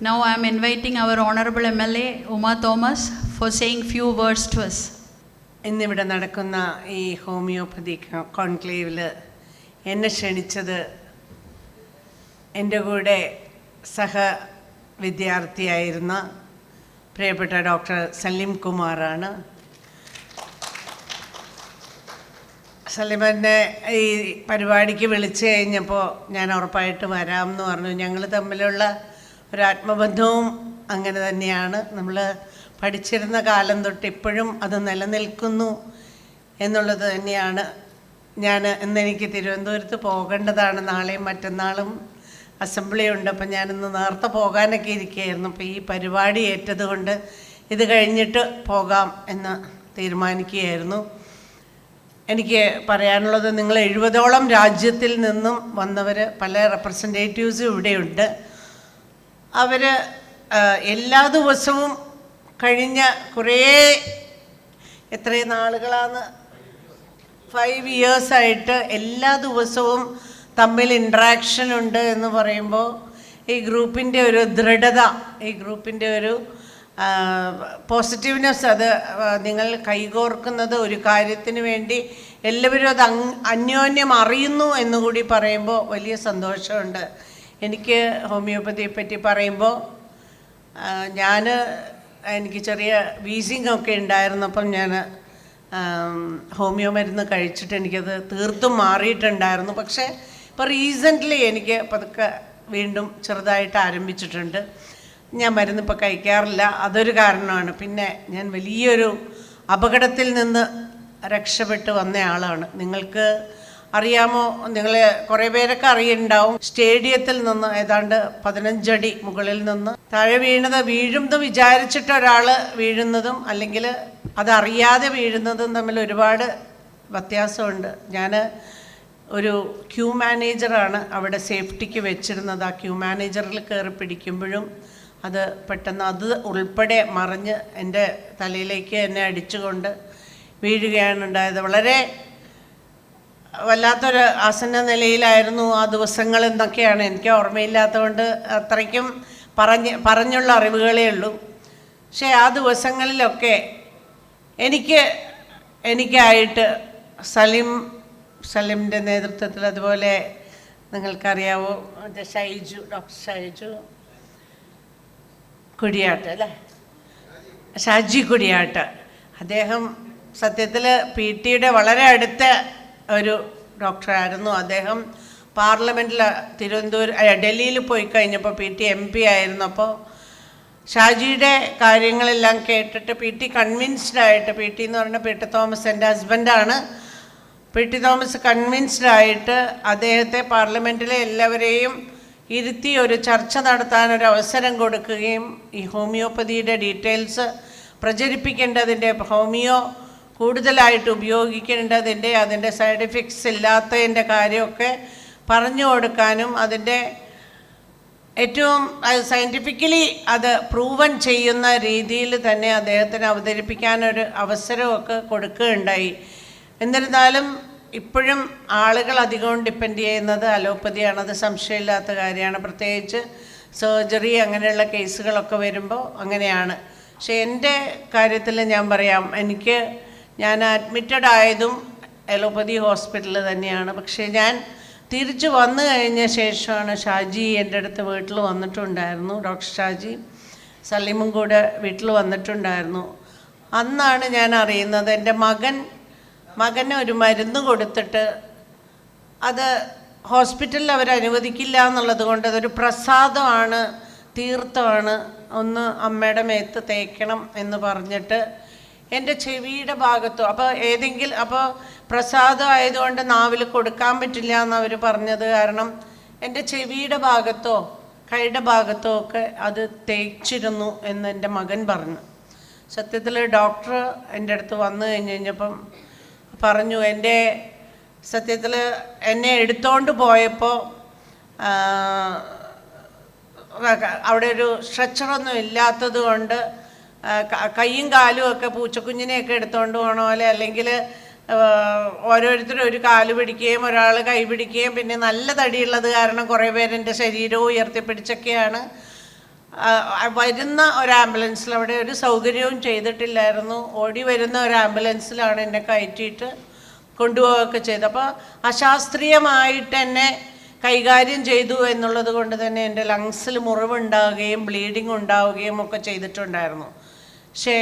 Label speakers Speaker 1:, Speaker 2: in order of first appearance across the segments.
Speaker 1: Now I am inviting our Honorable MLA Uma Thomas for saying few words to us.
Speaker 2: ഇന്നിവിടെ നടക്കുന്ന ഈ homeopathy കോൺക്ലേവിൽ എന്നെ ക്ഷണിച്ചത് എന്റെ കൂടെ സഹ വിദ്യാർത്ഥിയായിരുന്ന പ്രിയപ്പെട്ട ഡോക്ടർ സലീം കുമാറാണ് സലീമനെ ഈ പരിപാടിക്ക് വിളിച്ചു കഴിഞ്ഞപ്പോൾ ഞാൻ ഉറപ്പായിട്ട് വരാമെന്ന് പറഞ്ഞു ഞങ്ങൾ തമ്മിലുള്ള ഒരു ആത്മബന്ധവും അങ്ങനെ തന്നെയാണ്. നമ്മൾ പഠിച്ചിരുന്ന കാലം തൊട്ട് ഇപ്പോഴും അത് നിലനിൽക്കുന്നു എന്നുള്ളത് തന്നെയാണ്. ഞാൻ ഇന്നെനിക്ക് തിരുവനന്തപുരത്ത് പോകേണ്ടതാണ്. നാളെയും മറ്റന്നാളും അസംബ്ലി ഉണ്ട്. അപ്പം ഞാനിന്ന് നേരത്തെ പോകാനൊക്കെ ഇരിക്കുകയായിരുന്നു. അപ്പോൾ ഈ പരിപാടി ഏറ്റതുകൊണ്ട് ഇത് കഴിഞ്ഞിട്ട് പോകാം എന്ന് തീരുമാനിക്കുകയായിരുന്നു. എനിക്ക് പറയാനുള്ളത് നിങ്ങൾ എഴുപതോളം രാജ്യത്തിൽ നിന്നും വന്നവർ പല റെപ്രസെന്റേറ്റീവ്സും ഇവിടെയുണ്ട്. അവർ എല്ലാ ദിവസവും കഴിഞ്ഞ കുറേ എത്ര നാളുകളാണ് ഫൈവ് ഇയേഴ്സായിട്ട് എല്ലാ ദിവസവും തമ്മിൽ ഇൻട്രാക്ഷൻ ഉണ്ട് എന്ന് പറയുമ്പോൾ ഈ ഗ്രൂപ്പിന്റെ ഒരു ദൃഢത ഈ ഗ്രൂപ്പിന്റെ ഒരു പോസിറ്റീവ്നെസ് അത് നിങ്ങൾ കൈകോർക്കുന്നത് ഒരു കാര്യത്തിന് വേണ്ടി എല്ലാവരും അത് അന്യോന്യം അറിയുന്നു എന്നുകൂടി പറയുമ്പോൾ വലിയ സന്തോഷമുണ്ട്. എനിക്ക് ഹോമിയോപ്പതിയെ പറ്റി പറയുമ്പോൾ ഞാൻ എനിക്ക് ചെറിയ വീസിങ് ഒക്കെ ഉണ്ടായിരുന്നപ്പം ഞാൻ ഹോമിയോ മരുന്ന് കഴിച്ചിട്ട് എനിക്കത് തീർത്തും മാറിയിട്ടുണ്ടായിരുന്നു. പക്ഷേ ഇപ്പോൾ റീസെന്റ്ലി എനിക്ക് പതുക്കെ വീണ്ടും ചെറുതായിട്ട് ആരംഭിച്ചിട്ടുണ്ട്. ഞാൻ മരുന്ന് ഇപ്പോൾ കഴിക്കാറില്ല. അതൊരു കാരണമാണ്. പിന്നെ ഞാൻ വലിയൊരു അപകടത്തിൽ നിന്ന് രക്ഷപ്പെട്ട് വന്ന ആളാണ്. നിങ്ങൾക്ക് അറിയാമോ? നിങ്ങൾ കുറേ പേരൊക്കെ അറിയുണ്ടാവും സ്റ്റേഡിയത്തിൽ നിന്ന് ഏതാണ്ട് പതിനഞ്ചടി മുകളിൽ നിന്ന് താഴെ വീണത് വീഴുമെന്ന് വിചാരിച്ചിട്ട് ഒരാൾ വീഴുന്നതും അല്ലെങ്കിൽ അതറിയാതെ വീഴുന്നതും തമ്മിൽ ഒരുപാട് വ്യത്യാസമുണ്ട്. ഞാൻ ഒരു ക്യൂ മാനേജറാണ് അവിടെ സേഫ്റ്റിക്ക് വെച്ചിരുന്നത്. ആ ക്യൂ മാനേജറിൽ കയറി പിടിക്കുമ്പോഴും അത് പെട്ടെന്ന് അത് ഉൾപ്പെടെ മറിഞ്ഞ് എന്റെ തലയിലേക്ക് എന്നെ അടിച്ചുകൊണ്ട് വീഴുകയാണ് ഉണ്ടായത്. വളരെ വല്ലാത്തൊരു ആസന്ന നിലയിലായിരുന്നു ആ ദിവസങ്ങൾ എന്നൊക്കെയാണ് എനിക്ക് ഓർമ്മയില്ലാത്തതുകൊണ്ട് അത്രയ്ക്കും പറഞ്ഞ് പറഞ്ഞുള്ള അറിവുകളേ ഉള്ളൂ. പക്ഷേ ആ ദിവസങ്ങളിലൊക്കെ എനിക്ക് എനിക്കായിട്ട് സലിം സലിമിന്റെ നേതൃത്വത്തിൽ അതുപോലെ നിങ്ങൾക്കറിയാവോ ഷൈജു ഡോക്ടർ ഷൈജു കുടിയാട്ട് അല്ലേ? ഷാജി കുടിയാട്ട്. അദ്ദേഹം സത്യത്തിൽ പി ടിയുടെ വളരെ അടുത്ത ഒരു ഡോക്ടറായിരുന്നു അദ്ദേഹം. പാർലമെന്റിൽ തിരുവനന്തപുരം ഡൽഹിയിൽ പോയി കഴിഞ്ഞപ്പോൾ പി ടി എം പി ആയിരുന്നപ്പോൾ ഷാജിയുടെ കാര്യങ്ങളെല്ലാം കേട്ടിട്ട് പി ടി കൺവിൻസ്ഡ് ആയിട്ട് പി ടി എന്ന് പറഞ്ഞാൽ പി ടി തോമസ് എന്റെ ഹസ്ബൻഡാണ് പി ടി തോമസ് കൺവിൻസ്ഡ് ആയിട്ട് അദ്ദേഹത്തെ പാർലമെന്റിലെ എല്ലാവരെയും ഇരുത്തി ഒരു ചർച്ച നടത്താൻ ഒരു അവസരം കൊടുക്കുകയും ഈ ഹോമിയോപ്പതിയുടെ ഡീറ്റെയിൽസ് പ്രചരിപ്പിക്കേണ്ടതിന്റെ ഹോമിയോ കൂടുതലായിട്ട് ഉപയോഗിക്കേണ്ടതിന്റെ അതിന്റെ സൈഡ് എഫക്ട്സ് ഇല്ലാത്തതിന്റെ കാര്യമൊക്കെ പറഞ്ഞു കൊടുക്കാനും അതിന്റെ ഏറ്റവും സയന്റിഫിക്കലി അത് പ്രൂവൻ ചെയ്യുന്ന രീതിയിൽ തന്നെ അദ്ദേഹത്തിന് അവതരിപ്പിക്കാനൊരു അവസരമൊക്കെ കൊടുക്കുകയുണ്ടായി. എന്നിരുന്നാലും ഇപ്പോഴും ആളുകൾ അധികവും ഡിപ്പെൻഡ് ചെയ്യുന്നത് അലോപ്പതിയാണ്. അത് സംശയമില്ലാത്ത കാര്യമാണ്. പ്രത്യേകിച്ച് സർജറി അങ്ങനെയുള്ള കേസുകളൊക്കെ വരുമ്പോൾ അങ്ങനെയാണ്. പക്ഷേ എന്റെ കാര്യത്തിൽ ഞാൻ പറയാം എനിക്ക് ഞാൻ അഡ്മിറ്റഡ് ആയതും അലോപ്പതി ഹോസ്പിറ്റലിൽ തന്നെയാണ്. പക്ഷേ ഞാൻ തിരിച്ചു വന്നു കഴിഞ്ഞ ശേഷമാണ് ഷാജി എന്റെ അടുത്ത് വീട്ടിൽ വന്നിട്ടുണ്ടായിരുന്നു. ഡോക്ടർ ഷാജി സലീമും കൂടെ വീട്ടിൽ വന്നിട്ടുണ്ടായിരുന്നു. അന്നാണ് ഞാൻ അറിയുന്നത് എന്റെ മകൻ മകന് ഒരു മരുന്ന് കൊടുത്തിട്ട് അത് ഹോസ്പിറ്റലിൽ അവർ അനുവദിക്കില്ല എന്നുള്ളത് കൊണ്ട് അതൊരു പ്രസാദമാണ് തീർത്ഥമാണ് ഒന്ന് അമ്മയുടെ മേത്ത് തേക്കണം എന്ന് പറഞ്ഞിട്ട് എന്റെ ചെവിയുടെ ഭാഗത്തോ അപ്പോൾ ഏതെങ്കിലും അപ്പോൾ പ്രസാദം ആയതുകൊണ്ട് നാവിൽ കൊടുക്കാൻ പറ്റില്ല എന്ന് പറഞ്ഞത് കാരണം എന്റെ ചെവിയുടെ ഭാഗത്തോ കൈയുടെ ഭാഗത്തോ ഒക്കെ അത് തേച്ചിരുന്നു എന്ന് എന്റെ മകൻ പറഞ്ഞു. സത്യത്തിൽ ഡോക്ടർ എന്റെ അടുത്ത് വന്നു കഴിഞ്ഞ് കഴിഞ്ഞപ്പം പറഞ്ഞു എന്റെ സത്യത്തിൽ എന്നെ എടുത്തോണ്ട് പോയപ്പോൾ അവിടെ ഒരു സ്ട്രെച്ചറൊന്നും ഇല്ലാത്തത് കൊണ്ട് കൈയും കാലും ഒക്കെ പൂച്ചക്കുഞ്ഞിനെയൊക്കെ എടുത്തുകൊണ്ട് പോകണ പോലെ അല്ലെങ്കിൽ ഓരോരുത്തരും ഒരു കാൽ പിടിക്കുകയും ഒരാൾ കൈ പിടിക്കുകയും പിന്നെ നല്ല തടിയുള്ളത് കാരണം കുറേ പേരെന്റെ ശരീരവും ഉയർത്തിപ്പിടിച്ചൊക്കെയാണ്. വരുന്ന ഒരു ആംബുലൻസിൽ അവിടെ ഒരു സൗകര്യവും ചെയ്തിട്ടില്ലായിരുന്നു. ഓടി വരുന്ന ഒരു ആംബുലൻസിലാണ് എന്നെ കയറ്റിയിട്ട് കൊണ്ടുപോവുകയൊക്കെ ചെയ്തത്. അപ്പോൾ അശാസ്ത്രീയമായിട്ട് എന്നെ കൈകാര്യം ചെയ്തു എന്നുള്ളത് കൊണ്ട് തന്നെ എന്റെ ലങ്സിൽ മുറിവുണ്ടാവുകയും ബ്ലീഡിങ് ഉണ്ടാവുകയും ഒക്കെ ചെയ്തിട്ടുണ്ടായിരുന്നു. പക്ഷേ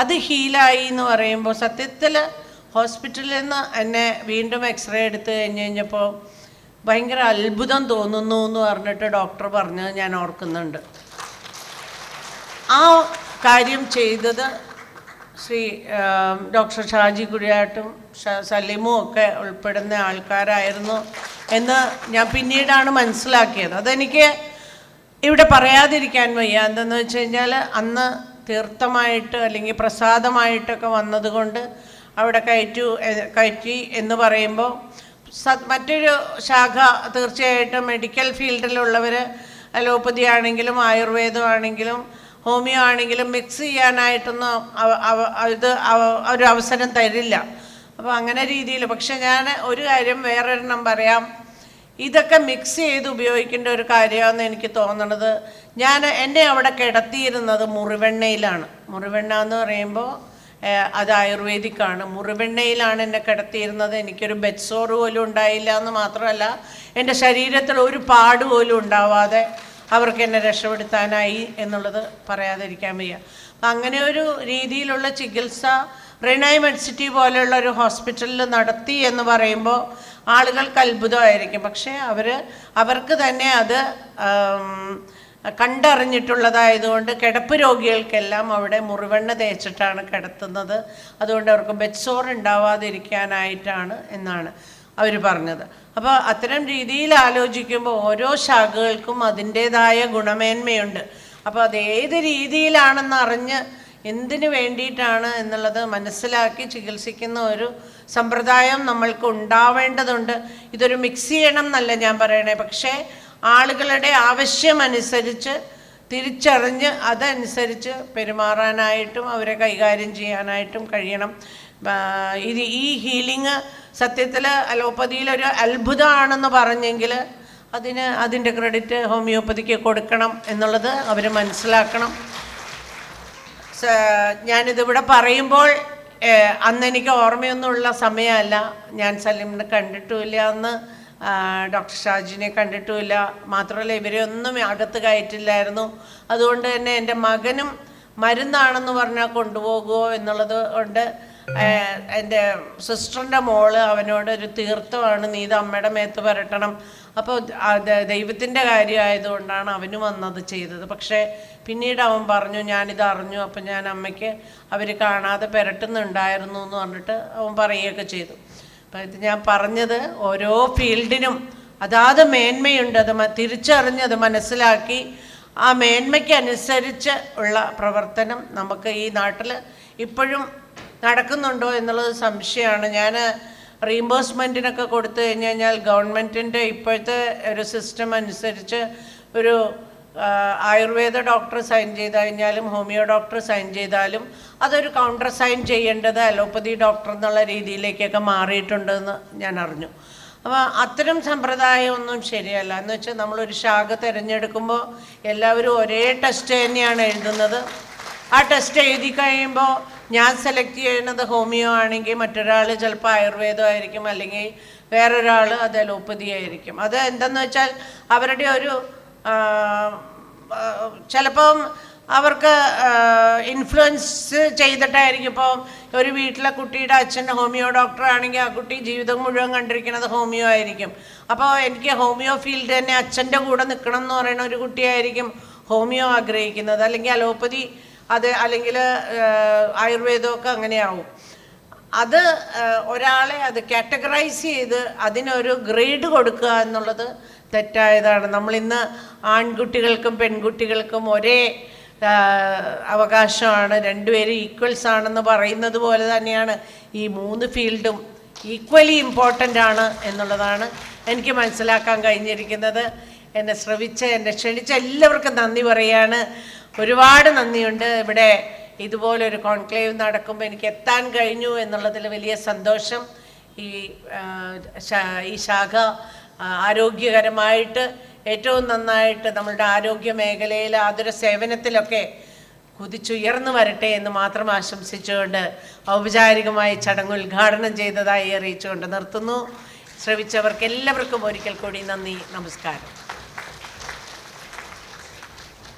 Speaker 2: അത് ഹീലായി എന്ന് പറയുമ്പോൾ സത്യത്തിൽ ഹോസ്പിറ്റലിൽ നിന്ന് എന്നെ വീണ്ടും എക്സ്റേ എടുത്ത് കഴിഞ്ഞ് കഴിഞ്ഞപ്പോൾ ഭയങ്കര അത്ഭുതം തോന്നുന്നു എന്ന് പറഞ്ഞിട്ട് ഡോക്ടർ പറഞ്ഞത് ഞാൻ ഓർക്കുന്നുണ്ട്. ആ കാര്യം ചെയ്തത് ശ്രീ ഡോക്ടർ ഷാജി കുര്യാട്ടും സലീമും ഒക്കെ ഉൾപ്പെടുന്ന ആൾക്കാരായിരുന്നു എന്ന് ഞാൻ പിന്നീടാണ് മനസ്സിലാക്കിയത്. അതെനിക്ക് ഇവിടെ പറയാതിരിക്കാൻ വയ്യ. എന്തെന്ന് വെച്ച് കഴിഞ്ഞാൽ അന്ന് തീർത്ഥമായിട്ട് അല്ലെങ്കിൽ പ്രസാദമായിട്ടൊക്കെ വന്നതുകൊണ്ട് അവിടെ കയറ്റു കയറ്റി എന്ന് പറയുമ്പോൾ മറ്റൊരു ശാഖ തീർച്ചയായിട്ടും മെഡിക്കൽ ഫീൽഡിലുള്ളവർ അലോപ്പതി ആണെങ്കിലും ആയുർവേദം ആണെങ്കിലും ഹോമിയോ ആണെങ്കിലും മിക്സ് ചെയ്യാനായിട്ടൊന്നും ഇത് ഒരു അവസരം തരില്ല. അപ്പോൾ അങ്ങനെ രീതിയിൽ. പക്ഷെ ഞാൻ ഒരു കാര്യം വേറൊരെണ്ണം പറയാം. ഇതൊക്കെ മിക്സ് ചെയ്ത് ഉപയോഗിക്കേണ്ട ഒരു കാര്യമാണെന്ന് എനിക്ക് തോന്നണത്. ഞാൻ എന്നെ അവിടെ കിടത്തിയിരുന്നത് മുറിവെണ്ണയിലാണ്. മുറിവെണ്ണ എന്ന് പറയുമ്പോൾ അത് ആയുർവേദിക്കാണ്. മുറിവെണ്ണയിലാണ് എന്നെ കിടത്തിയിരുന്നത്. എനിക്കൊരു ബെഡ്സോർ പോലും ഉണ്ടായില്ല എന്ന് മാത്രമല്ല എന്റെ ശരീരത്തിൽ ഒരു പാട് പോലും ഉണ്ടാവാതെ അവർക്ക് എന്നെ രക്ഷപ്പെടുത്താനായി എന്നുള്ളത് പറയാതിരിക്കാൻ വയ്യ. അങ്ങനെ ഒരു രീതിയിലുള്ള ചികിത്സ റിനൈ മെഡ്സിറ്റി പോലെയുള്ള ഒരു ഹോസ്പിറ്റലിൽ നടത്തി എന്ന് പറയുമ്പോൾ ആളുകൾക്ക് അത്ഭുതമായിരിക്കും. പക്ഷേ അവർ അവർക്ക് തന്നെ അത് കണ്ടറിഞ്ഞിട്ടുള്ളതായതുകൊണ്ട് കിടപ്പ് രോഗികൾക്കെല്ലാം അവിടെ മുറിവെണ്ണ തേച്ചിട്ടാണ് കിടത്തുന്നത്. അതുകൊണ്ട് അവർക്ക് ബെഡ്സോർ ഉണ്ടാവാതിരിക്കാനായിട്ടാണ് എന്നാണ് അവർ പറഞ്ഞത്. അപ്പോൾ അത്തരം രീതിയിൽ ആലോചിക്കുമ്പോൾ ഓരോ ശാഖകൾക്കും അതിന്റേതായ ഗുണമേന്മയുണ്ട്. അപ്പോൾ അത് ഏത് രീതിയിലാണെന്ന് അറിഞ്ഞ് എന്തിനു വേണ്ടിയിട്ടാണ് എന്നുള്ളത് മനസ്സിലാക്കി ചികിത്സിക്കുന്ന ഒരു സമ്പ്രദായം നമ്മൾക്ക് ഉണ്ടാവേണ്ടതുണ്ട്. ഇതൊരു മിക്സ് ചെയ്യണം എന്നല്ല ഞാൻ പറയണേ. പക്ഷേ ആളുകളുടെ ആവശ്യമനുസരിച്ച് തിരിച്ചറിഞ്ഞ് അതനുസരിച്ച് പെരുമാറാനായിട്ടും അവരെ കൈകാര്യം ചെയ്യാനായിട്ടും കഴിയണം. ഇത് ഈ ഹീലിംഗ് സത്യത്തിൽ അലോപ്പതിയിലൊരു അത്ഭുതമാണെന്ന് പറഞ്ഞെങ്കിൽ അതിന് അതിന്റെ ക്രെഡിറ്റ് ഹോമിയോപ്പതിക്ക് കൊടുക്കണം എന്നുള്ളത് അവർ മനസ്സിലാക്കണം. ഞാനിതിവിടെ പറയുമ്പോൾ അന്ന് എനിക്ക് ഓർമ്മയൊന്നുമുള്ള സമയമല്ല. ഞാൻ സലീമിനെ കണ്ടിട്ടുമില്ല അന്ന്. ഡോക്ടർ ഷാജിനെ കണ്ടിട്ടുമില്ല. മാത്രമല്ല ഇവരെ ഒന്നും അകത്ത് കയറ്റില്ലായിരുന്നു. അതുകൊണ്ട് തന്നെ എന്റെ മകനും മരുന്നാണെന്ന് പറഞ്ഞാൽ കൊണ്ടുപോകുമോ എന്നുള്ളത് കൊണ്ട് എന്റെ സിസ്റ്ററിന്റെ മോൾ അവനോട് ഒരു തീർത്ഥമാണ് നീ ഇത് അമ്മയുടെ മേത്ത് പുരട്ടണം. അപ്പോൾ ദൈവത്തിന്റെ കാര്യമായതുകൊണ്ടാണ് അവന് വന്നത് ചെയ്തത്. പക്ഷേ പിന്നീട് അവൻ പറഞ്ഞു ഞാനിത് അറിഞ്ഞു അപ്പം ഞാൻ അമ്മയ്ക്ക് അവർ കാണാതെ പെരട്ടുന്നുണ്ടായിരുന്നു എന്ന് പറഞ്ഞിട്ട് അവൻ പറയുകയൊക്കെ ചെയ്തു. അപ്പം ഇത് ഞാൻ പറഞ്ഞത് ഓരോ ഫീൽഡിനും അതാത് മേന്മയുണ്ട് അത് തിരിച്ചറിഞ്ഞത് മനസ്സിലാക്കി ആ മേന്മയ്ക്ക് അനുസരിച്ച് ഉള്ള പ്രവർത്തനം നമുക്ക് ഈ നാട്ടിൽ ഇപ്പോഴും നടക്കുന്നുണ്ടോ എന്നുള്ളത് സംശയമാണ്. ഞാൻ റീംബേഴ്സ്മെന്റിനൊക്കെ കൊടുത്തു കഴിഞ്ഞ് കഴിഞ്ഞാൽ ഗവൺമെന്റിന്റെ ഇപ്പോഴത്തെ ഒരു സിസ്റ്റം അനുസരിച്ച് ഒരു ആയുർവേദ ഡോക്ടർ സൈൻ ചെയ്ത് കഴിഞ്ഞാലും ഹോമിയോ ഡോക്ടർ സൈൻ ചെയ്താലും അതൊരു കൗണ്ടർ സൈൻ ചെയ്യേണ്ടത് അലോപ്പതി ഡോക്ടർ എന്നുള്ള രീതിയിലേക്കൊക്കെ മാറിയിട്ടുണ്ടെന്ന് ഞാൻ അറിഞ്ഞു. അപ്പോൾ അത്തരം സമ്പ്രദായമൊന്നും ശരിയല്ല. എന്ന് വെച്ചാൽ നമ്മളൊരു ശാഖ തിരഞ്ഞെടുക്കുമ്പോൾ എല്ലാവരും ഒരേ ടെസ്റ്റ് തന്നെയാണ് എഴുതുന്നത്. ആ ടെസ്റ്റ് എഴുതി കഴിയുമ്പോൾ ഞാൻ സെലക്ട് ചെയ്യുന്നത് ഹോമിയോ ആണെങ്കിൽ മറ്റൊരാൾ ചിലപ്പോൾ ആയുർവേദം ആയിരിക്കും അല്ലെങ്കിൽ വേറൊരാൾ അത് അലോപ്പതി ആയിരിക്കും. അത് എന്തെന്ന് വെച്ചാൽ അവരുടെ ഒരു ചിലപ്പം അവർക്ക് ഇൻഫ്ലുവൻസ് ചെയ്തിട്ടായിരിക്കും. ഇപ്പോൾ ഒരു വീട്ടിലെ കുട്ടിയുടെ അച്ഛൻ ഹോമിയോ ഡോക്ടർ ആണെങ്കിൽ ആ കുട്ടി ജീവിതം മുഴുവൻ കണ്ടിരിക്കുന്നത് ഹോമിയോ ആയിരിക്കും. അപ്പോൾ എനിക്ക് ഹോമിയോ ഫീൽഡ് തന്നെ അച്ഛന്റെ കൂടെ നിൽക്കണം എന്ന് പറയുന്ന ഒരു കുട്ടിയായിരിക്കും ഹോമിയോ ആഗ്രഹിക്കുന്നത്. അല്ലെങ്കിൽ അലോപ്പതി അത് അല്ലെങ്കിൽ ആയുർവേദമൊക്കെ അങ്ങനെയാവും. അത് ഒരാളെ അത് കാറ്റഗറൈസ് ചെയ്ത് അതിനൊരു ഗ്രേഡ് കൊടുക്കുക എന്നുള്ളത് തെറ്റായതാണ്. നമ്മളിന്ന് ആൺകുട്ടികൾക്കും പെൺകുട്ടികൾക്കും ഒരേ അവകാശമാണ്. രണ്ടുപേരും ഈക്വൽസ് ആണെന്ന് പറയുന്നത് പോലെ തന്നെയാണ് ഈ മൂന്ന് ഫീൽഡും ഈക്വലി ഇമ്പോർട്ടന്റ് ആണ് എന്നുള്ളതാണ് എനിക്ക് മനസ്സിലാക്കാൻ കഴിഞ്ഞിരിക്കുന്നത്. എന്നെ ശ്രവിച്ച് എന്നെ ക്ഷണിച്ച എല്ലാവർക്കും നന്ദി പറയാണ്. ഒരുപാട് നന്ദിയുണ്ട്. ഇവിടെ ഇതുപോലൊരു കോൺക്ലേവ് നടക്കുമ്പോൾ എനിക്ക് എത്താൻ കഴിഞ്ഞു എന്നുള്ളതിൽ വലിയ സന്തോഷം. ഈ ഈ ശാഖ ആരോഗ്യകരമായിട്ട് ഏറ്റവും നന്നായിട്ട് നമ്മളുടെ ആരോഗ്യ മേഖലയിൽ ആതുര സേവനത്തിലൊക്കെ കുതിച്ചുയർന്നു വരട്ടെ എന്ന് മാത്രം ആശംസിച്ചുകൊണ്ട് ഔപചാരികമായി ചടങ്ങ് ഉദ്ഘാടനം ചെയ്തതായി അറിയിച്ചുകൊണ്ട് നിർത്തുന്നു. ശ്രവിച്ചവർക്ക് എല്ലാവർക്കും ഒരിക്കൽ കൂടി നന്ദി നമസ്കാരം.